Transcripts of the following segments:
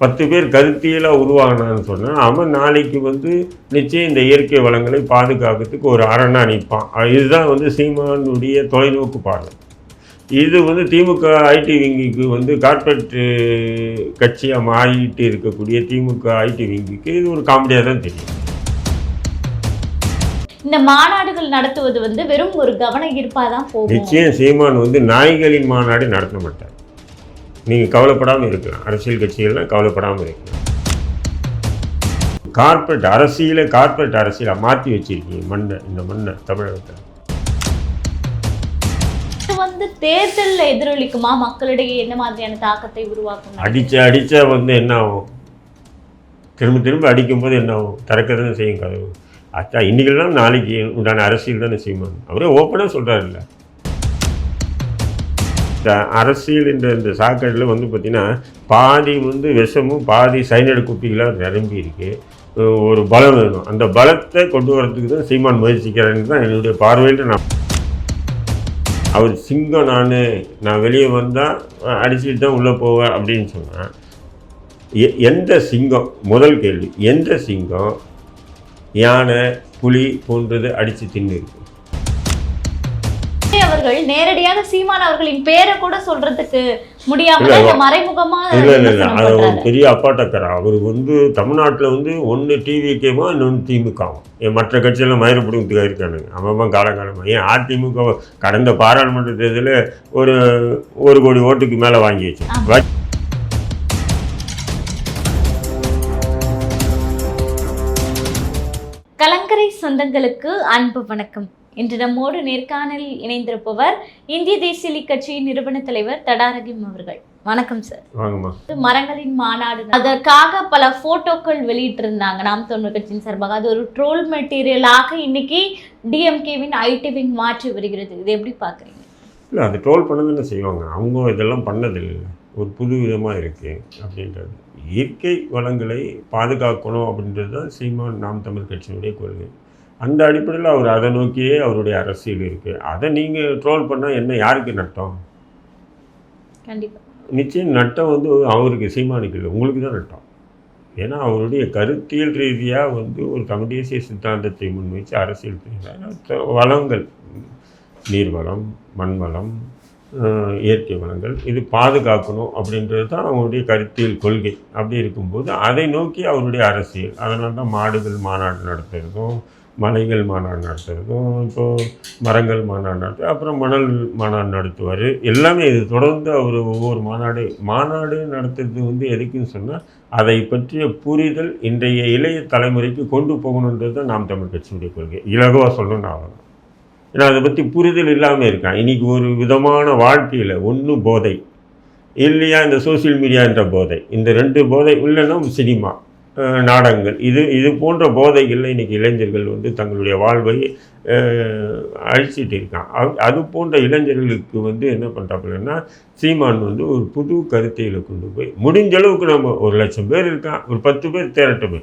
பத்து பேர் கருத்தியலாக உருவாகினான்னு சொன்னால் அவன் நாளைக்கு வந்து நிச்சயம் இந்த இயற்கை வளங்களை பாதுகாக்கிறதுக்கு ஒரு அரணா நிற்பான் இதுதான் வந்து சீமானுடைய தொலைநோக்கு பார்வை. இது வந்து திமுக ஐடி விங்கிக்கு வந்து கார்ப்பரேட் கட்சியாக மாறிட்டு இருக்கக்கூடிய திமுக ஐடி விங்கிக்கு இது ஒரு காமெடியாக தான் தெரியும். இந்த மாநாடுகள் நடத்துவது வந்து வெறும் ஒரு கவன ஈர்ப்பா தான் போகும். நிச்சயம் சீமான் வந்து நாய்களின் மாநாடு நடத்த மாட்டார். நீங்கள் கவலைப்படாமல் இருக்கலாம். அரசியல் கட்சிகள்லாம் கவலைப்படாமல் இருக்கலாம். கார்ப்பரேட் அரசியலை கார்ப்பரேட் அரசியலை மாற்றி வச்சிருக்கீங்க. மண்ணை இந்த மண்ணை தமிழகத்தை. வந்து தேர்தல்ல எதிரொலிக்குமா? மக்களிடையே என்ன மாதிரியான தாக்கத்தை உருவாக்கும்? அடிச்ச அடிச்சா வந்து என்ன ஆகும்? திரும்ப திரும்ப அடிக்கும்போது என்ன ஆகும்? திறக்க தானே செய்யும் கதவு. அச்சா இன்னைக்கெல்லாம் நாளைக்கு உண்டான அரசியல் தானே செய்யணும் அவரே ஓப்பனாக சொல்கிறாருல்ல இந்த அரசியல் என்ற இந்த சாக்கடையில் வந்து பார்த்திங்கன்னா பாதி வந்து விஷமும் பாதி சைனடு குப்பிகளாக நிரம்பி இருக்கு. ஒரு பலம் வேணும். அந்த பலத்தை கொண்டு வரதுக்கு தான் சீமான் முயற்சிக்கிறேன்னு தான் என்னுடைய பார்வையில் நான் அவர் சிங்கம் நான் நான் வெளியே வந்தால் அடிச்சுட்டு தான் உள்ளே போவேன் அப்படின்னு சொன்னேன் எ- எந்த சிங்கம்? முதல் கேள்வி எந்த சிங்கம்? யானை புலி போன்றது அடித்து தின்னு இருக்கு அவர்கள் நேரடியாக சீமான் அவர்களின் பேரை கூட சொல்றதுக்கு முடியாம இல்ல, தான் இந்த மறைமுகமா இல்லை இல்லை இல்லை. அது ஒரு. பெரிய அப்பாட்டக்கரா. அவர் வந்து தமிழ்நாட்டில் வந்து ஒன்று டிவிகேவோ இன்னொன்று திமுகவும் என் மற்ற கட்சியெல்லாம் மயிறு பிடிக்கிறதுக்காக இருக்கானுங்க அவன் காலகாலமாக ஏன் அதிமுக கடந்த பாராளுமன்ற தேர்தலில் ஒரு ஒரு கோடி ஓட்டுக்கு மேலே வாங்கி வச்சு. கலங்கரை சொந்தங்களுக்கு அன்பு வணக்கம். இன்று நம்மோடு நேர்காணலில் இணைந்திருப்பவர் இந்திய தேசிய லீக் கட்சியின் நிறுவன தலைவர் தடாரகிம் அவர்கள். வணக்கம் சார் மரங்களின் மாநாடு. அதற்காக பல போட்டோக்கள் வெளியிட்டிருந்தாங்க நாம் தமிழர் கட்சியின் சார்பாக. அது ஒரு ட்ரோல் மெட்டீரியலாக இன்னைக்கு டிஎம்கேவின் ஐடி விங் மாற்றி வருகிறது. இது எப்படி பாக்குறீங்க இல்லை அது ட்ரோல் பண்ண தானே செய்வாங்க? அவங்க இதெல்லாம் பண்ணதில்லை. ஒரு புது விதமாக இருக்குது அப்படின்றது. இயற்கை வளங்களை பாதுகாக்கணும் அப்படின்றது தான் சீமான் நாம் தமிழ் கட்சியினுடைய கொள்கை. அந்த அடிப்படையில் அவர் அதை நோக்கியே அவருடைய அரசியல் இருக்குது அதை நீங்கள் ட்ரோல் பண்ணால் என்ன யாருக்கு நட்டம்? கண்டிப்பா. நிச்சயம் நட்டம் வந்து அவருக்கு சீமானுக்கு இல்லை உங்களுக்கு தான் நட்டம். ஏன்னா அவருடைய கருத்தியல் ரீதியாக வந்து ஒரு தமிழ் தேசிய சித்தாந்தத்தை முன்வைச்சு அரசியல் செய்கிறார் வளங்கள் நீர்வளம் மண்வளம் இயற்கை வளங்கள் இது பாதுகாக்கணும் அப்படின்றது தான் அவருடைய கருத்தியல் கொள்கை. அப்படி இருக்கும்போது அதை நோக்கி அவருடைய அரசியல் அதனால தான் மாடுகள் மாநாடு நடத்துறதும் மலைகள் மாநாடு நடத்துறதும் இப்போது மரங்கள் மாநாடு நடத்து அப்புறம் மணல் மாநாடு நடத்துவார். எல்லாமே இது தொடர்ந்து அவர் ஒவ்வொரு மாநாடு மாநாடு நடத்துறது வந்து எதுக்குன்னு சொன்னால் அதை பற்றிய புரிதல் இன்றைய இளைய தலைமுறைக்கு கொண்டு போகணுன்றது தான் நாம் தமிழ் கட்சியுடைய கொள்கை. இலகுவாக சொல்லணும்னு ஆகணும் ஏன்னா அதை பற்றி புரிதல் இல்லாமல் இருக்கான் இன்றைக்கி ஒரு விதமான வாழ்க்கையில் ஒன்று போதை. இல்லையா? இந்த சோஷியல் மீடியா என்ற போதை. இந்த ரெண்டு போதை இல்லைன்னா சினிமா. நாடகங்கள். இது இது போன்ற போதைகளில் இன்றைக்கி இளைஞர்கள் வந்து தங்களுடைய வாழ்வை அழிச்சிட்டு இருக்கான் அது- அது போன்ற இளைஞர்களுக்கு வந்து என்ன பண்ணுறாப்புலன்னா சீமான் வந்து ஒரு புது கருத்தையில் கொண்டு போய் முடிஞ்ச அளவுக்கு நம்ம ஒரு லட்சம் பேர் இருக்கான் ஒரு பத்து பேர் தேரட்டுமே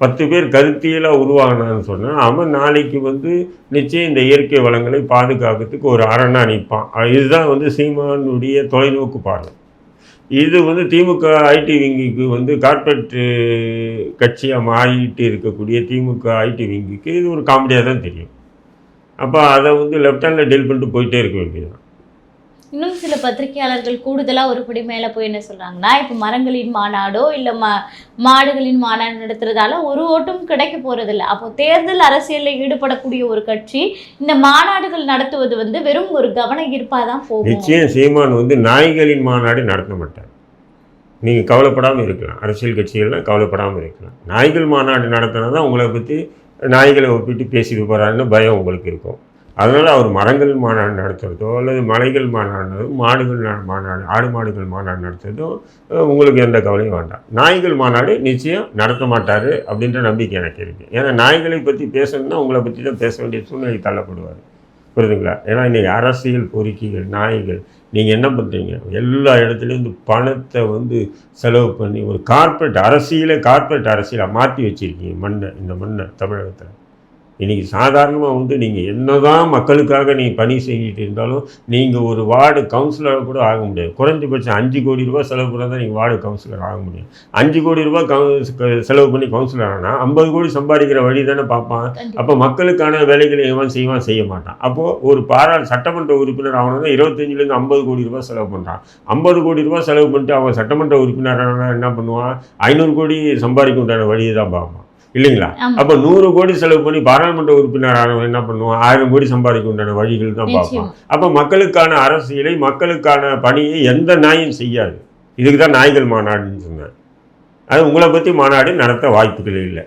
பத்து பேர் கருத்தியலாக உருவாகினான்னு சொன்னால் அவன் நாளைக்கு வந்து நிச்சயம் இந்த இயற்கை வளங்களை பாதுகாக்கிறதுக்கு ஒரு அரணாக நிற்பான் இதுதான் வந்து சீமானுடைய தொலைநோக்கு பார்வை. இது வந்து திமுக ஐடி விங்கிக்கு வந்து கார்ப்பரேட் கட்சியாக மாறிட்டு இருக்கக்கூடிய திமுக ஐடி விங்கிக்கு இது ஒரு காமெடியாக தான் தெரியும். அப்போ அதை வந்து லெஃப்ட் ஹேண்டில் டீல் பண்ணிட்டு போயிட்டே இருக்க வேண்டியது இன்னும் சில பத்திரிகையாளர்கள் கூடுதலா ஒரு படி மேல போய் என்ன சொல்றாங்கன்னா இப்ப மரங்களின் மாநாடோ இல்ல மா மாடுகளின் மாநாடு நடத்துறதால ஒரு ஓட்டும் கிடைக்க போகிறதில்ல அப்போ தேர்தல் அரசியலில் ஈடுபடக்கூடிய ஒரு கட்சி இந்த மாநாடுகள் நடத்துவது வந்து வெறும் ஒரு கவன ஈர்ப்பா தான் போகும். நிச்சயம் சீமான் வந்து நாய்களின் மாநாடு நடத்த மாட்டார். நீங்கள் கவலைப்படாமல் இருக்கலாம். அரசியல் கட்சிகள்லாம் கவலைப்படாமல் இருக்கலாம். நாய்கள் மாநாடு நடத்தினா தான் உங்களை பற்றி நாய்களை ஒப்பிட்டு பேசிட்டு போகிறாருன்னு பயம் உங்களுக்கு இருக்கும். அதனால் அவர் மரங்கள் மாநாடு நடத்துகிறதோ அல்லது மலைகள் மாநாடு மாடுகள் மாநாடு ஆடு மாடுகள் மாநாடு நடத்துறதோ உங்களுக்கு எந்த கவலையும் வேண்டாம். நாய்கள் மாநாடு நிச்சயம் நடத்த மாட்டார் அப்படின்ற நம்பிக்கை எனக்கு இருக்குது ஏன்னா நாய்களை பற்றி பேசணும்னா உங்களை பற்றி தான் பேச வேண்டிய சூழ்நிலை தள்ளப்படுவார். புரியுதுங்களா? ஏன்னா இன்றைக்கி அரசியல் கோரிக்கைகள் நாய்கள் நீங்கள் என்ன பண்ணுறீங்க எல்லா இடத்துலையும் இந்த பணத்தை வந்து செலவு பண்ணி ஒரு கார்ப்பரேட் அரசியலை கார்ப்பரேட் அரசியலாக மாற்றி வச்சுருக்கீங்க மண்ணை இந்த மண்ணை தமிழகத்தில். இன்னைக்கு சாதாரணமாக வந்து நீங்கள் என்னதான் மக்களுக்காக நீ பணி செஞ்சுட்டு இருந்தாலும் நீங்கள் ஒரு வார்டு கவுன்சிலர் கூட ஆக முடியாது. குறைஞ்சபட்சம் அஞ்சு கோடி ரூபாய் செலவு பண்ணால் தான் நீங்கள் வார்டு கவுன்சிலர் ஆக முடியும். அஞ்சு கோடி க- செலவு பண்ணி கவுன்சிலர் ஆனால் ஐம்பது கோடி சம்பாதிக்கிற வழி தானே பார்ப்பான். அப்போ மக்களுக்கான வேலைகளை எவன் செய்வான் செய்ய மாட்டான். அப்போது ஒரு பாரா சட்டமன்ற உறுப்பினர் ஆகணும்னா இருபத்தஞ்சிலேருந்து ஐம்பது கோடி ரூபாய் செலவு பண்ணுறான் ஐம்பது கோடி ரூபாய் செலவு பண்ணிட்டு அவன் சட்டமன்ற உறுப்பினர் ஆனா என்ன பண்ணுவான்? ஐநூறு கோடி சம்பாதிக்க உண்டான வழியை தான் பார்ப்பான். இல்லைங்களா. அப்போ நூறு கோடி செலவு பண்ணி பாராளுமன்ற உறுப்பினர் ஆனவன் என்ன பண்ணுவான்? ஆயிரம் கோடி சம்பாதிக்க உண்டான வழிகள் தான் பார்ப்பான். நிச்சயம் அப்போ மக்களுக்கான அரசியலை மக்களுக்கான பணியை எந்த நாயும் செய்யாது. இதுக்கு தான் நாய்கள் மாநாடுன்னு சொன்னேன் அது உங்களை பற்றி மாநாடு நடத்த வாய்ப்புகள் இல்லை.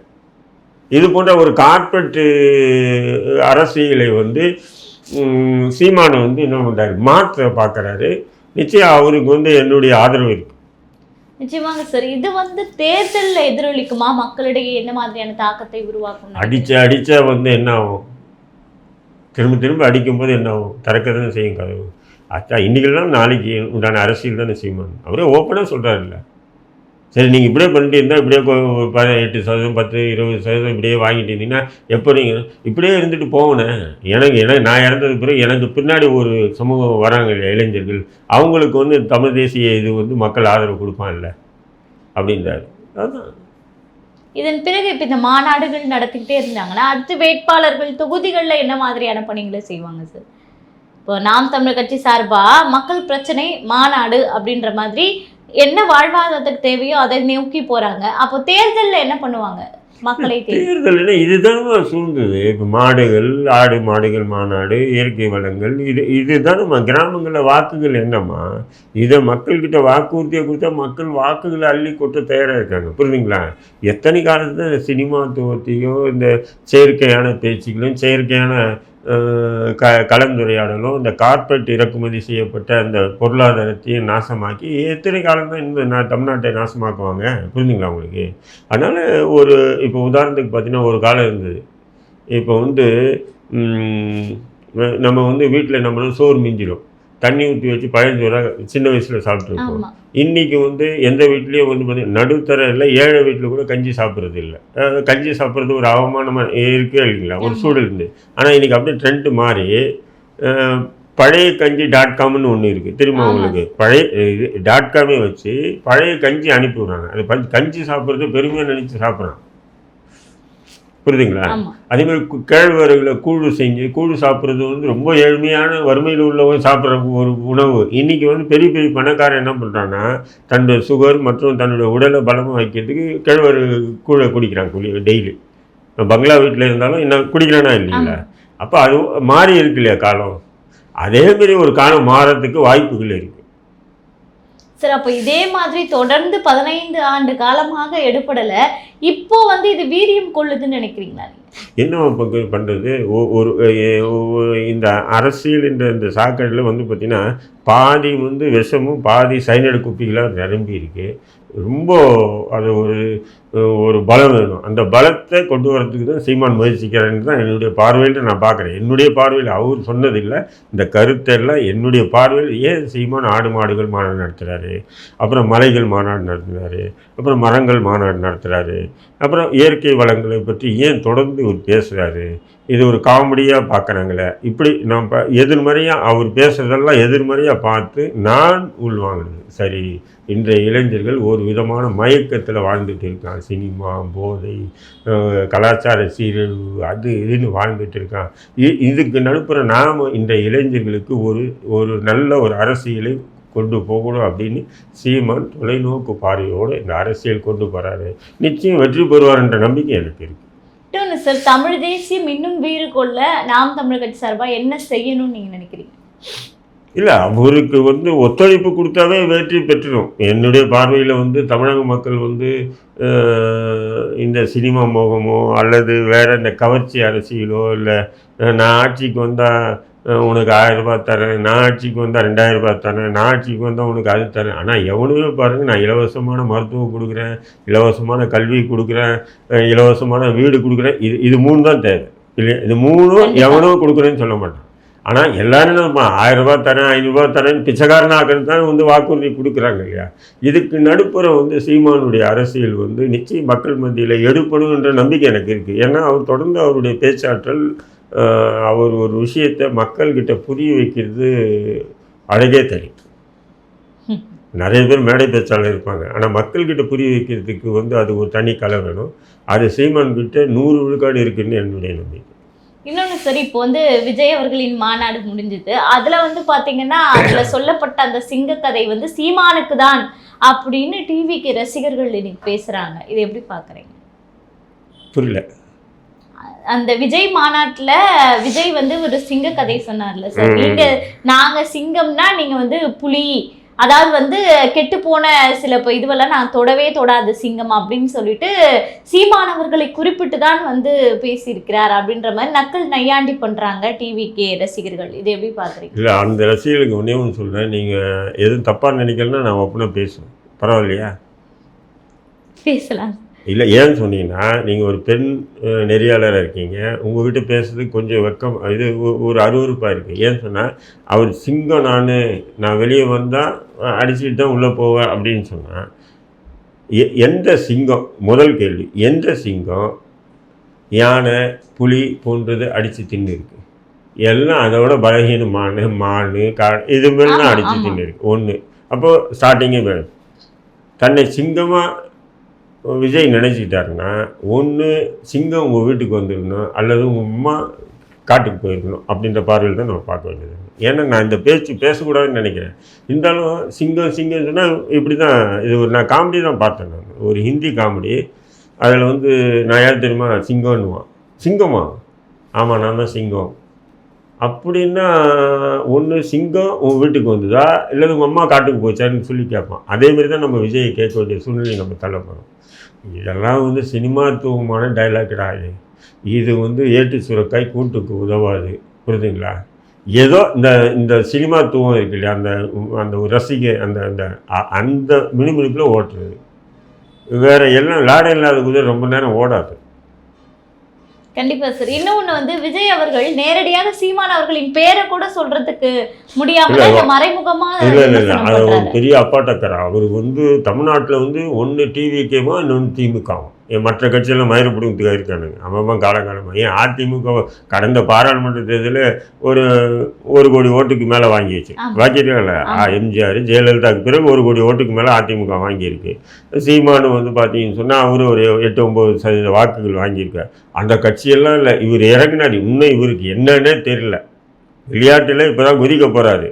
இது போன்ற ஒரு கார்ப்பரேட்டு அரசியலை வந்து சீமானை வந்து என்ன பண்ணுறாரு மாற்ற பார்க்குறாரு. நிச்சயம் அவருக்கு வந்து என்னுடைய ஆதரவு இருக்கு. நிச்சயமாங்க சார் இது வந்து தேர்தலில் எதிரொலிக்குமா? மக்களிடையே என்ன மாதிரியான தாக்கத்தை உருவாக்கும் அடிச்ச அடிச்ச வந்து என்ன ஆகும்? திரும்ப திரும்ப அடிக்கும்போது என்ன ஆகும்? திறக்க தானே செய்யும் கதவு. அச்சா இன்றைக்கெல்லாம் நாளைக்கு உண்டான அரசியல் தானே செய்யுமா. அவரே ஓப்பனாக சொல்கிறாருல்ல சரி நீங்கள் இப்படியே பண்ணிட்டு இருந்தால் இப்படியே ஒரு எட்டு சதவீதம் பத்து இருபது சதவீதம் இப்படியே வாங்கிட்டு இருந்தீங்கன்னா எப்போ நீங்கள் இப்படியே இருந்துட்டு போகணும். எனக்கு எனக்கு நான் இறந்தது பிறகு எனக்கு பின்னாடி ஒரு சமூகம் வராங்க இளைஞர்கள். அவங்களுக்கு வந்து தமிழ் தேசிய இது வந்து மக்கள் ஆதரவு கொடுப்பான்ல அப்படின்றாரு. அதுதான் இதன் பிறகு இப்போ இந்த மாநாடுகள் நடத்திக்கிட்டே இருந்தாங்கன்னா அடுத்து வேட்பாளர்கள் தொகுதிகளில் என்ன மாதிரியான பணிகளை செய்வாங்க சார்? இப்போ நாம் தமிழர் கட்சி சார்பாக மக்கள் பிரச்சனை மாநாடு அப்படின்ற மாதிரி என்ன வாழ்வாதாரத்துக்கு தேவையோ அதை நோக்கி போறாங்க. அப்போ தேர்தலில் என்ன பண்ணுவாங்க? மக்களை தேர்தல்னா இதுதான் சூழ்ந்தது. இப்போ மாடுகள் ஆடு மாடுகள் மாநாடு இயற்கை வளங்கள் இது இதுதான் நம்ம கிராமங்களில் வாக்குகள் என்னம்மா? இதை மக்கள்கிட்ட வாக்குறுதியை கொடுத்தா மக்கள் வாக்குகளை அள்ளி கொட்ட தயாராக இருக்காங்க. புரியுதுங்களா? எத்தனை காலத்தில் இந்த சினிமா இந்த செயற்கையான பேச்சுகளும் செயற்கையான க கலந்துரையாடலும் இந்த கார்பரேட் இறக்குமதி செய்யப்பட்ட அந்த பொருளாதாரத்தையும் நாசமாக்கி எத்தனை காலம் தான் இந்த நான் தமிழ்நாட்டை நாசமாக்குவாங்க? புரிஞ்சுங்களா உங்களுக்கு? அதனால் ஒரு இப்போ உதாரணத்துக்கு பார்த்தீங்கன்னா ஒரு காலம் இருந்தது. இப்போ வந்து நம்ம வந்து வீட்டில் நம்மளும் சோறு மிஞ்சிடும் தண்ணி ஊற்றி வச்சு பழையஞ்சோறாக சின்ன வயசில் சாப்பிட்ருப்போம் ஆமா. இன்றைக்கி வந்து எந்த வீட்லேயும் வந்து பார்த்தீங்கன்னா நடுத்தர இல்லை ஏழை வீட்டில் கூட கஞ்சி சாப்பிட்றது இல்லை. கஞ்சி சாப்பிட்றது ஒரு அவமானமாக இருக்கே இல்லைங்களா? ஒரு. சூழல் இருந்து. ஆனால் இன்றைக்கி அப்படியே ட்ரெண்ட் மாறி பழைய கஞ்சி டாட் காம்னு ஒன்று இருக்குது தெரியுமா ஆமா. உங்களுக்கு? பழைய இது டாட் காமே வச்சு பழைய கஞ்சி அனுப்பி விட்றாங்க. அது கஞ்சி சாப்பிட்றது பெருமையாக நினச்சி சாப்பிட்றான். புரியுதுங்களா? அதே மாதிரி கேழ்வரகுல கூழு செஞ்சு கூழு சாப்பிட்றது வந்து ரொம்ப ஏழ்மையான வறுமையில் உள்ளவங்க சாப்பிட்ற ஒரு உணவு. இன்னைக்கு வந்து பெரிய பெரிய பணக்காரன் என்ன பண்ணுறான்னா தன்னுடைய சுகர் மற்றும் தன்னுடைய உடலை பலமாக வைக்கிறதுக்கு கேழ்வரகு கூழை குடிக்கிறான் குளி டெய்லி. பங்களா வீட்டில் இருந்தாலும் என்ன குடிக்கிறானா இல்லைங்களா? அப்போ அது மாறி இருக்கு இல்லையா காலம்? அதே மாதிரி ஒரு காலம் மாறத்துக்கு வாய்ப்புகள் இருக்குது சார் அப்போ இதே மாதிரி தொடர்ந்து பதினைந்து ஆண்டு காலமாக எடுபடலை. இப்போ வந்து இது வீரியம் கொள்ளுதுன்னு நினைக்கிறீங்களா என்ன பங்கு பண்ணுறது ஒரு இந்த அரசியல் என்ற இந்த சாக்கடையில் வந்து பார்த்திங்கன்னா பாதி வந்து விஷமும் பாதி சைனடு குப்பிகளாக நிரம்பி இருக்குது ரொம்ப அது ஒரு ஒரு பலம் வேணும். அந்த பலத்தை கொண்டு வரதுக்கு தான் சீமான் முயற்சிக்கிறேன்னு தான் என்னுடைய பார்வையில் நான் பார்க்குறேன். என்னுடைய பார்வையில் அவர் சொன்னதில்லை. இந்த கருத்தெல்லாம் என்னுடைய பார்வையில் ஏன் சீமான் ஆடு மாடுகள் மாநாடு நடத்துகிறாரு அப்புறம் மலைகள் மாநாடு நடத்துகிறாரு அப்புறம் மரங்கள் மாநாடு நடத்துகிறாரு அப்புறம் இயற்கை வளங்களை பற்றி ஏன் தொடர்ந்து இவர் பேசுகிறாரு இது ஒரு காமெடியாக பார்க்குறாங்களே. இப்படி நான் ப எதிர்மறையாக அவர் பேசுகிறதெல்லாம் எதிர்மறையாக பார்த்து நான் உள்வாங்கினேன். சரி இன்றைய இளைஞர்கள் ஒரு விதமான மயக்கத்தில் வாழ்ந்துட்டு இருக்காங்க. சினிமா போதை கலாச்சார சீரழிவு அது இதுன்னு வாழ்ந்துட்டு இருக்கான். இதுக்கு நடுப்புற நாம் இந்த இளைஞர்களுக்கு ஒரு ஒரு நல்ல ஒரு அரசியலை கொண்டு போகணும் அப்படின்னு சீமான் தொலைநோக்கு பார்வையோடு இந்த அரசியல் கொண்டு போகிறாரு நிச்சயம் வெற்றி பெறுவார்ன்ற நம்பிக்கை எனக்கு இருக்கு. இன்னொன்று சார் தமிழ் தேசியம் இன்னும் வீறு கொள்ள நாம் தமிழ் கட்சி சார்பாக என்ன செய்யணும்னு நீங்கள் நினைக்கிறீங்க? இல்லை அவருக்கு வந்து ஒத்துழைப்பு கொடுத்தாவே வெற்றி பெற்றுடும் என்னுடைய பார்வையில் வந்து தமிழக மக்கள் வந்து இந்த சினிமா மோகமோ அல்லது வேற இந்த கவர்ச்சி அரசியலோ இல்லை நான் ஆட்சிக்கு வந்தால் உனக்கு ஆயிரம் ரூபாய் தரேன் நான் ஆட்சிக்கு வந்தால் ரெண்டாயிரம் ரூபாய் தரேன் நான் ஆட்சிக்கு வந்தால் உனக்கு அது தரேன். ஆனால் எவனுமே பாருங்கள் நான் இலவசமான மருத்துவம் கொடுக்குறேன் இலவசமான கல்வி கொடுக்குறேன் இலவசமான வீடு கொடுக்குறேன். இது இது மூணு தான் தேவை. இல்லை இது மூணும். எவனோ கொடுக்குறேன்னு சொல்ல மாட்டான். ஆனால் எல்லாரும் நம்ம ஆயிரம் ரூபாய் தரேன் ஐநூறுரூவா தரேன் பிச்சைக்காரன் ஆக்கிறது தான் வந்து வாக்குறுதி கொடுக்குறாங்க இல்லையா? இதுக்கு நடுப்புறம் வந்து சீமானுடைய அரசியல் வந்து நிச்சயம் மக்கள் மத்தியில் எடுப்படும் என்ற நம்பிக்கை எனக்கு இருக்குது ஏன்னா அவர் தொடர்ந்து அவருடைய பேச்சாற்றல் அவர் ஒரு விஷயத்தை மக்கள்கிட்ட புரிய வைக்கிறது அழகே தெரியும் நிறைய பேர் மேடை பேச்சாளர் இருப்பாங்க. ஆனால் மக்கள்கிட்ட புரிய வைக்கிறதுக்கு வந்து அது ஒரு தனி கலை வேணும் அது சீமான் கிட்ட நூறு விழுக்காடு இருக்குன்னு என்னுடைய நம்பிக்கை. இன்னொன்னு சரி இப்போ வந்து விஜய் அவர்களின் மாநாடு முடிஞ்சது. அதுல வந்து பாத்தீங்கன்னா அதுல சொல்லப்பட்ட அந்த சிங்க கதை வந்து சீமானுக்கு தான் அப்படின்னு டிவிக்கு ரசிகர்கள் இன்னைக்கு பேசுறாங்க. இது எப்படி பாக்குறீங்க? புரியல. அந்த விஜய் மாநாட்டுல விஜய் வந்து ஒரு சிங்க கதை சொன்னார்ல சார். நீங்க நாங்க சிங்கம்னா நீங்க வந்து புலி அதாவது வந்து கெட்டு போன சில இப்போ இதுவெல்லாம் நான் தொடவே தொடாது சிங்கம் அப்படின்னு சொல்லிட்டு சீமானவர்களை குறிப்பிட்டு தான் வந்து பேசியிருக்கிறார் அப்படின்ற மாதிரி நக்கல் நையாண்டி பண்றாங்க டிவிக்கு ரசிகர்கள். இது எப்படி பாக்குறீங்க இல்லை அந்த ரசிகர்களுக்கு ஒன்றே ஒன்று சொல்கிறேன் நீங்கள் எதுவும் தப்பாக நினைக்கலன்னா நான் ஒப்பனை பேசுவேன். பரவாயில்லையா? பேசலாம். இல்லை ஏன்னு சொன்னீங்கன்னா நீங்கள் ஒரு பெண் நெறியாளராக இருக்கீங்க. உங்ககிட்ட பேசுறதுக்கு கொஞ்சம் வெக்கம் இது ஒரு அருவருப்பாக இருக்குது ஏன்னு சொன்னால் அவர் சிங்கம் நான் நான் வெளியே வந்தால் அடிச்சுட்டு தான் உள்ளே போவேன் அப்படின்னு சொன்னால் எ எந்த சிங்கம் முதல் கேள்வி எந்த சிங்கம் யானை புலி போன்றது அடித்து தின்னு இருக்கு எல்லாம் அதோட பலகீனமான மான் கா இது ஆமா, அடித்து. தின்னு இருக்கு ஒன்று அப்போது ஸ்டார்டிங்கே வேணும். தன்னை சிங்கமாக விஜய் நினச்சிக்கிட்டாருன்னா ஒன்று சிங்கம் உங்கள் வீட்டுக்கு வந்துருக்கணும் அல்லது உங்கள் அம்மா காட்டுக்கு போயிருக்கணும் அப்படின்ற பார்வையில் தான் நம்ம பார்க்க வேண்டியது. ஏன்னா நான் இந்த பேச்சு பேசக்கூடாதுன்னு நினைக்கிறேன். இருந்தாலும் சிங்கம் சிங்கம் சொன்னால் இப்படி தான் இது ஒரு நான் காமெடி தான் பார்த்தேன் நான். ஒரு ஹிந்தி காமெடி அதில் வந்து நான் யார் தெரியுமா? சிங்கம்னுவான். சிங்கமா? ஆமாம் நான் தான் சிங்கம். அப்படின்னா ஒன்று சிங்கம் உன் வீட்டுக்கு வந்ததா? இல்லை உங்கள் அம்மா காட்டுக்கு போச்சான்னு சொல்லி கேட்பான். அதேமாரி தான் நம்ம விஜயை கேட்க வேண்டிய சூழ்நிலை நம்ம தள்ளப்படுறோம் இதெல்லாம் வந்து சினிமாத்துவமான டைலாக் கிடையாது இது. வந்து ஏட்டு சுரக்காய் கூட்டுக்கு உதவாது. புரியுதுங்களா ஏதோ இந்த இந்த சினிமாத்துவம் இருக்கு இல்லையா? அந்த அந்த ஒரு ரசிகை அந்த அந்த அ- அந்த மினுமினுப்பில் ஓட்டுறது. வேறு எல்லாம் லாடம் இல்லாத குதிரை ரொம்ப நேரம் ஓடாது. கண்டிப்பா சார் இன்னொன்னு வந்து விஜய் அவர்கள் நேரடியாக சீமான் அவர்களின் பேரை கூட சொல்றதுக்கு முடியாம இல்ல, தான் இந்த மறைமுகமா இல்லை இல்லை ஒரு. பெரிய அப்பாட்டக்கரா. அவர் வந்து தமிழ்நாட்டில் வந்து ஒன்று டிவிக்கேமா இன்னொன்று திமுகவும் மற்ற கட்சியெல்லாம் மயிரப்பிடுங்கிறதுக்காக இருக்கானுங்க அவன் காலகாலமாக ஏன் அதிமுக கடந்த பாராளுமன்ற தேர்தலில் ஒரு ஒரு கோடி ஓட்டுக்கு மேலே வாங்கிடுச்சு ஆமா. எம்ஜிஆர் ஜெயலலிதாவுக்கு பிறகு ஒரு கோடி ஓட்டுக்கு மேலே அதிமுக வாங்கியிருக்கு. சீமானு வந்து பார்த்தீங்கன்னு சொன்னால் அவரு ஒரு எட்டு ஒம்பது சதவீத வாக்குகள் வாங்கியிருக்கார். அந்த கட்சியெல்லாம் இல்லை. இவர் இறக்குனாடி இன்னும் இவருக்கு என்னன்னே தெரியல. விளையாட்டில் இப்போ தான் குதிக்க போகிறாரு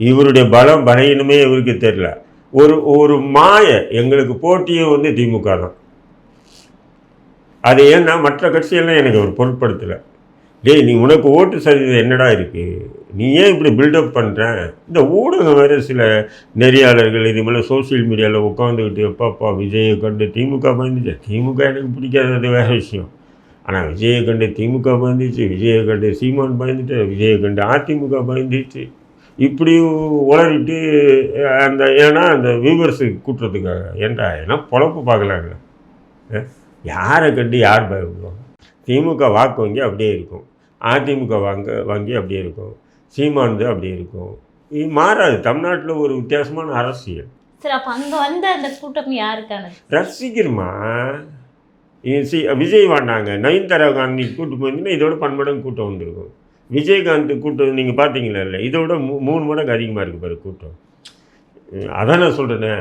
இவருடைய பலம் பலகீனமே இவருக்கு தெரியல. ஒரு ஒரு மாய எங்களுக்கு போட்டியே வந்து திமுக தான். அது ஏன்னா மற்ற கட்சியெல்லாம் எனக்கு அவர் பொருட்படுத்தலை. டேய் நீ உனக்கு ஓட்டு சதவீதம் என்னடா இருக்குது நீ ஏன் இப்படி பில்டப் பண்ணுற இந்த ஊடகம் வேறு சில நெறியாளர்கள் இது மாதிரி சோஷியல் மீடியாவில் உட்காந்துக்கிட்டு எப்பாப்பா விஜயை கண்டு திமுக பயந்துச்சு? திமுக எனக்கு பிடிக்காதது வேறு விஷயம். ஆனால் விஜயை கண்டு திமுக பயந்துச்சு விஜயை கண்டு சீமான் பயந்துட்டு விஜயை கண்டு அதிமுக பயந்துச்சு. இப்படி உளறிட்டு அந்த ஏன்னா அந்த வியூவர்ஸுக்கு கூட்டுறதுக்காக. ஏன்டா ஏன்னா பொழப்பு பார்க்கலாங்க யாரை கண்டு யார் பயப்படுவாங்க திமுக வாக்கு வங்கி அப்படியே இருக்கும். அதிமுக வாங்க வங்கி அப்படியே இருக்கும். சீமானது அப்படியே இருக்கும். இது மாறாது. தமிழ்நாட்டில் ஒரு வித்தியாசமான அரசியல். சரி அப்ப அங்க வந்த அந்த கூட்டம் யாருக்கானது? ரசிக்கிறமா சி விஜய் வாண்டாங்க நயன்தாரா காந்தி கூட்டு போயிருந்தீங்கன்னா இதோட பன்மடங்கு கூட்டம் வந்திருக்கும். விஜயகாந்த் கூட்டம் நீங்கள் பார்த்தீங்களா இல்லை? இதோட மூ மூணு மடங்கு அதிகமாக இருக்குது பாரு கூட்டம். அதான் நான் சொல்கிறேனே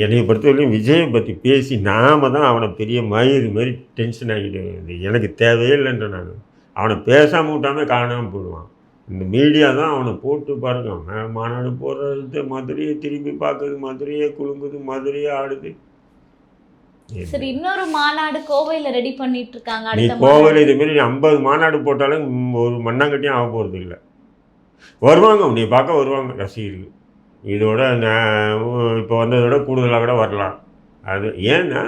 என்னை பொறுத்தவரையும் விஜயை பற்றி பேசி நாம தான் அவனை பெரிய மயிறு மாதிரி டென்ஷன் ஆகிட்டு எனக்கு தேவையே இல்லைன்ற நான். அவனை பேசாமல் விட்டாமல் காணாமல் போடுவான் இந்த மீடியா தான் அவனை போட்டு பாருங்க. மாநாடு போடுறது மதுரையை திரும்பி பார்க்குறது மதுரையே குலுங்குது மதுரையே ஆடுது. சரி இன்னொரு மாநாடு கோவையில ரெடி பண்ணிட்டு இருக்காங்க நீ மாநாடு. இதுமாரி ஐம்பது மாநாடு போட்டாலும் ஒரு மண்ணாங்கட்டியும் ஆக போகிறது இல்லை வருவாங்க நீ பார்க்க வருவாங்க ரசிகர்கள். இதோட நான் இப்போ வந்ததோட கூடுதலாக கூட வரலாம். அது ஏன்னா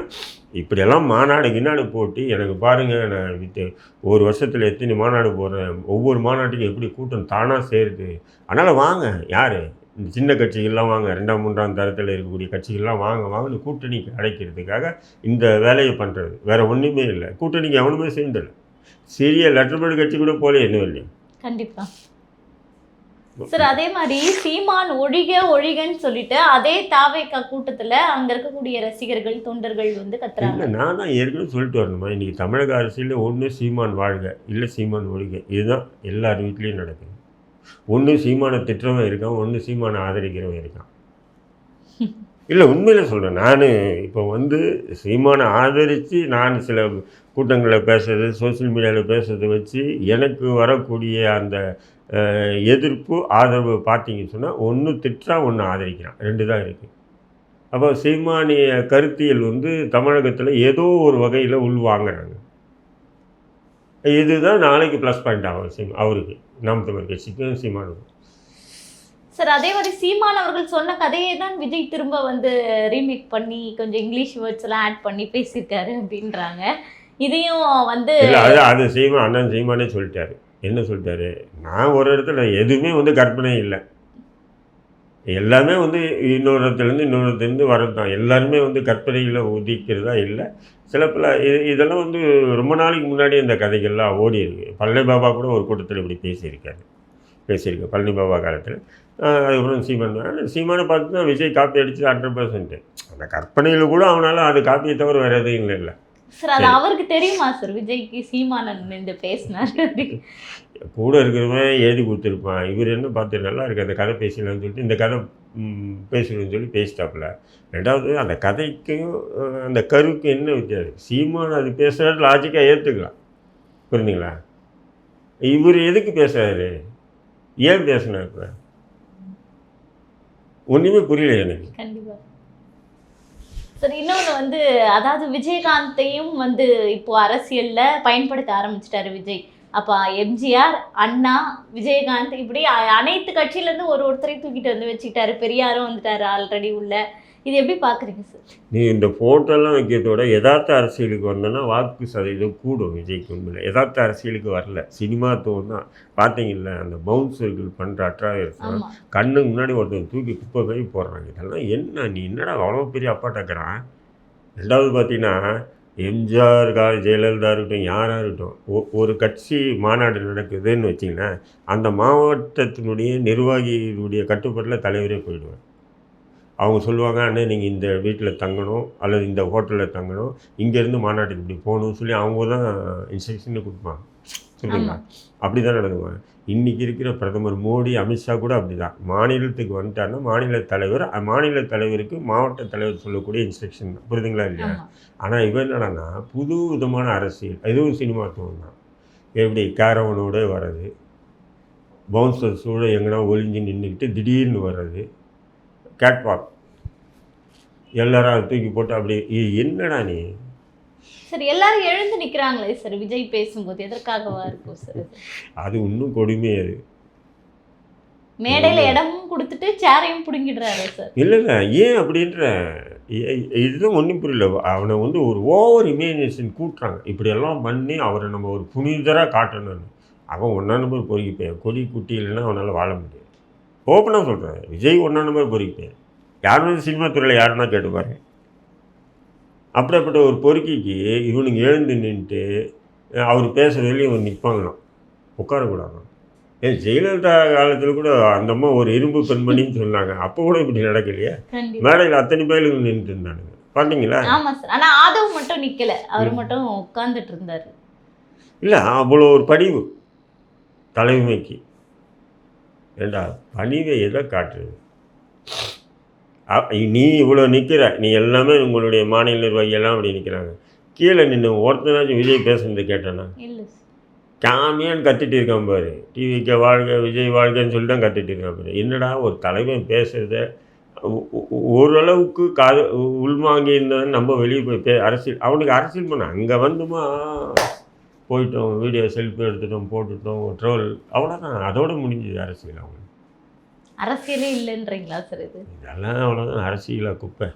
இப்படியெல்லாம் மாநாடு கின்னாடு போட்டு எனக்கு பாருங்கள் நான் வித்து ஒரு வருஷத்தில் எத்தனை மாநாடு போடுறேன் ஒவ்வொரு மாநாட்டுக்கும் எப்படி கூட்டம் தானாக சேருது. அதனால் வாங்க யார்? இந்த சின்ன கட்சிகள்லாம் வாங்க ரெண்டாம் மூன்றாம் தரத்தில் இருக்கக்கூடிய கட்சிகள்லாம் வாங்க வாங்கன்னு கூட்டணிக்கு அடைக்கிறதுக்காக இந்த வேலையை பண்ணுறது வேறு ஒன்றுமே இல்லை. கூட்டணிக்கு எவனுமே சேர்ந்தல சிறிய லெட்டர்பேர்டு கட்சி கூட போல என்ன இல்லையா? கண்டிப்பாக சார் அதே மாதிரி சீமான் ஒழிக ஒழிகன்னு சொல்லிட்டு அதே தாவேக்கா கூட்டத்துல அங்க இருக்கக்கூடிய ரசிகர்கள் தொண்டர்கள் வந்து கத்துறாங்க. நான் தான் ஏற்கனவே சொல்லிட்டு வரணுமா? இன்றைக்கி தமிழக அரசியலில் ஒன்று சீமான் வாழ்க இல்லை சீமான் ஒழிக. இதுதான் எல்லார் வீட்லேயும் நடக்குது. ஒன்று சீமானை திட்டுறவன் இருக்கான் ஒன்று சீமானை ஆதரிக்கிறவன் இருக்கான். இல்லை உண்மையில் சொல்கிறேன் நான் இப்போ வந்து சீமானை ஆதரித்து நான் சில கூட்டங்களில் பேசுறது சோஷியல் மீடியாவில் பேசுறதை வச்சு எனக்கு வரக்கூடிய அந்த எதிர்ப்பு ஆதரவு பார்த்தீங்கன்னு சொன்னால் ஒன்று திட்டா ஒன்று ஆதரிக்கிறான். ரெண்டு தான் இருக்குது அப்போ சீமானிய கருத்தியல் வந்து தமிழகத்தில் ஏதோ ஒரு வகையில் உள்வாங்கிறாங்க இதுதான் நாளைக்கு ப்ளஸ் பாயிண்ட் ஆகும் சீமா அவருக்கு. நாம் தமிழ் கட்சிக்கும் சீமானுக்கும். சார் அதே மாதிரி சீமான் அவர்கள் சொன்ன கதையை தான் விஜய் திரும்ப வந்து ரீமேக் பண்ணி கொஞ்சம் இங்கிலீஷ் வேர்ட்ஸ் எல்லாம் ஆட் பண்ணி பேசியிருக்காரு அப்படின்றாங்க. இதையும் வந்து அது அது சீமா அண்ணன் சீமானே சொல்லிட்டாரு. என்ன சொல்லிட்டாரு? நான் ஒரு இடத்துல எதுவுமே வந்து கற்பனை இல்லை. எல்லாமே வந்து இன்னொரு இடத்துலேருந்து இன்னொரு இடத்துலேருந்து வர்றது தான். எல்லாருமே வந்து கற்பனையில் உதிக்கிறதா இல்லை. சில பல இது இதெல்லாம் வந்து ரொம்ப நாளைக்கு முன்னாடி இந்த கதைகள்லாம் ஓடி இருக்கு பழனி பாபா கூட ஒரு கூட்டத்தில் இப்படி பேசியிருக்காரு. பேசியிருக்கு பழனி பாபா காலத்தில். அதுக்கப்புறம் சீமான் சீமானை பார்த்து தான் விஜய் காப்பி அடிச்சு ஹண்ட்ரட் பர்சன்ட்டு அந்த கற்பனையில் கூட அவனால் அது காப்பியை தவிர வேறு எதுவும் இல்லை இல்லை சார் அது அவருக்கு தெரியுமா சார்? விஜய்க்கு சீமானன் இந்த பேசினார். கூட இருக்கிறவன் எழுதி கொடுத்துருப்பான். இவர் என்ன பார்த்து நல்லா இருக்கு அந்த கதை பேசலாம்னு சொல்லிட்டு இந்த கதை பேசணும்னு சொல்லி பேசிட்டாப்புல. ரெண்டாவது அந்த கதைக்கும் அந்த கருவுக்கும் என்ன வித்தியாசம்? சீமான் அது பேசுகிறது லாஜிக்காக ஏற்றுக்கலாம் புரிஞ்சுங்களா? இவர் எதுக்கு பேசுறாரு? ஏன் பேசினார் இப்போ? ஒன்றுமே புரியல எனக்கு. கண்டிப்பா. இன்னொன்று வந்து அதாவது விஜயகாந்தையும் வந்து இப்போ அரசியல்ல பயன்படுத்த ஆரம்பிச்சிட்டாரு விஜய். அப்போ எம்ஜிஆர் அண்ணா விஜயகாந்த் இப்படி அ- அனைத்து கட்சியில இருந்து ஒரு ஒருத்தரையும் தூக்கிட்டு வந்து வச்சுக்கிட்டாரு. பெரியாரும் வந்துட்டாரு ஆல்ரெடி உள்ள. இது எப்படி பாக்குறீங்க சார் நீ இந்த ஃபோட்டோலாம் வைக்கிறதோட யதார்த்த அரசியலுக்கு வந்தோன்னா வாக்கு சதவீதம் கூடும் விஜய்க்கு உண்மையில் யதார்த்த அரசியலுக்கு வரல. சினிமா தோன் பார்த்தீங்கல்ல அந்த பவுன்சர்கள் பண்ணுற ஆமா. கண்ணுக்கு முன்னாடி ஒருத்தன் தூக்கி குப்பை போய் போடுறாங்க. இதெல்லாம் என்ன நீ என்னடா அவ்வளோ பெரிய அப்பாட்டாக்குறான் ரெண்டாவது பார்த்தீங்கன்னா எம்ஜிஆர் கா ஜெயலலிதா இருக்கட்டும் யாராக இருக்கட்டும் ஒரு கட்சி மாநாடு நடக்குதுன்னு வச்சிங்கன்னா அந்த மாவட்டத்தினுடைய நிர்வாகியினுடைய கட்டுப்பாட்டில் தலைவரே போயிடுவார். அவங்க சொல்லுவாங்க அண்ணே நீங்கள் இந்த வீட்டில் தங்கணும் அல்லது இந்த ஹோட்டலில் தங்கணும் இங்கேருந்து மாநாட்டுக்கு இப்படி போகணும்னு சொல்லி அவங்க தான் இன்ஸ்ட்ரக்ஷனை கொடுப்பாங்க. சொல்லுங்களா அப்படி தான் நடக்குவாங்க. இன்றைக்கி இருக்கிற பிரதமர் மோடி அமித்ஷா கூட அப்படி தான் மாநிலத்துக்கு வந்துட்டாருன்னா மாநில தலைவர் மாநில தலைவருக்கு மாவட்ட தலைவர் சொல்லக்கூடிய இன்ஸ்ட்ரக்ஷன் தான். புரியுதுங்களா இல்லையா? ஆனால் இவன் என்னடான்னா புது விதமான அரசியல். இதுவும் சினிமா தோணும் தான். எப்படி கேரவனோட வர்றது பவுன்சர்ஸோட எங்கன்னா ஒளிஞ்சு நின்றுக்கிட்டு திடீர்னு வர்றது கேட்வாக் எல்லாரும் அதை தூக்கி போட்டு அப்படி "ஏய், என்னடா நீ? சார் எல்லாரும் எழுந்து நிக்கிறாங்களே சார் விஜய் பேசும்போது எதற்காகவா இருக்கும் சார்? அது. இன்னும் கொடுமை அது. மேடையில இடமும் கொடுத்துட்டு சேரையும் புடுங்கிடுறாரு சார் இல்லை இல்லை. ஏன் அப்படின்ற இதுதான் ஒன்றும் புரியல. அவனை வந்து ஒரு ஓவர் இமேஜினேஷன் கூட்டுறாங்க. இப்படியெல்லாம் பண்ணி அவரை நம்ம ஒரு புனிதராக காட்டணும்னு. அவன் ஒன்றா நம்பர் பொறுக்கிப்பேன். கொடி குட்டி இல்லைன்னா அவனால் வாழ முடியாது. ஓப்பனாக சொல்கிறேன் விஜய் ஒன்றா நம்பர் பொறுக்கிப்பேன் யாரும் சினிமா துறையில் யாருன்னா கேட்டுப்பாரு அப்படிப்பட்ட ஒரு பொறுக்கிக்கு இவனுங்க எழுந்து நின்றுட்டு அவர் பேசுகிறதுலேயும் இவன் நிற்பாங்களாம் உட்காரக்கூடாதான். ஏன் ஜெயலலிதா காலத்தில் கூட அந்த அம்மா ஒரு இரும்பு பெண்மணின்னு சொன்னாங்க. அப்போ கூட இப்படி நடக்கலையே. மேடையில் அத்தனை பேருக்கு நின்றுட்டு இருந்தானுங்க. பார்த்தீங்களா ஆமா சார். ஆனா ஆதவ் மட்டும் நிக்கல. அவர் மட்டும் உட்கார்ந்துட்டு இருந்தாரு. இல்லை அவ்வளோ ஒரு பணிவு தலைமைக்கு. ஏண்டா பணிவை எதை காட்டுறது நீ இவ்வளோ நிற்கிற நீ எல்லாமே உங்களுடைய மாநில நிர்வாகி எல்லாம் அப்படி நிற்கிறாங்க. கீழே நின்று ஒருத்தனாச்சும் விஜய் பேசுனது கேட்டேன்னா காமியான்னு கத்திட்டு இருக்கான் பாரு. டிவிக்கு வாழ்க விஜய் வாழ்கன்னு சொல்லி தான் கத்திட்டு இருக்கான் பாரு. என்னடா ஒரு தலைவன் ஒ- ஓரளவுக்கு காது உள்வாங்கி இருந்தாலும் நம்ம வெளியே போய் பே அரசியல் அவனுக்கு அரசியல் பண்ண அங்கே வந்துமா? போயிட்டோம் வீடியோ செல்ஃபி எடுத்துட்டோம் போட்டுட்டோம் ட்ரோல் அவ்வளோதான் அதோட முடிஞ்சுது அரசியல் அவங்க அரசியலே இல்லைன்றீங்களா சார் இது? இதெல்லாம் அவ்வளோதான் அரசியலாக குப்பை.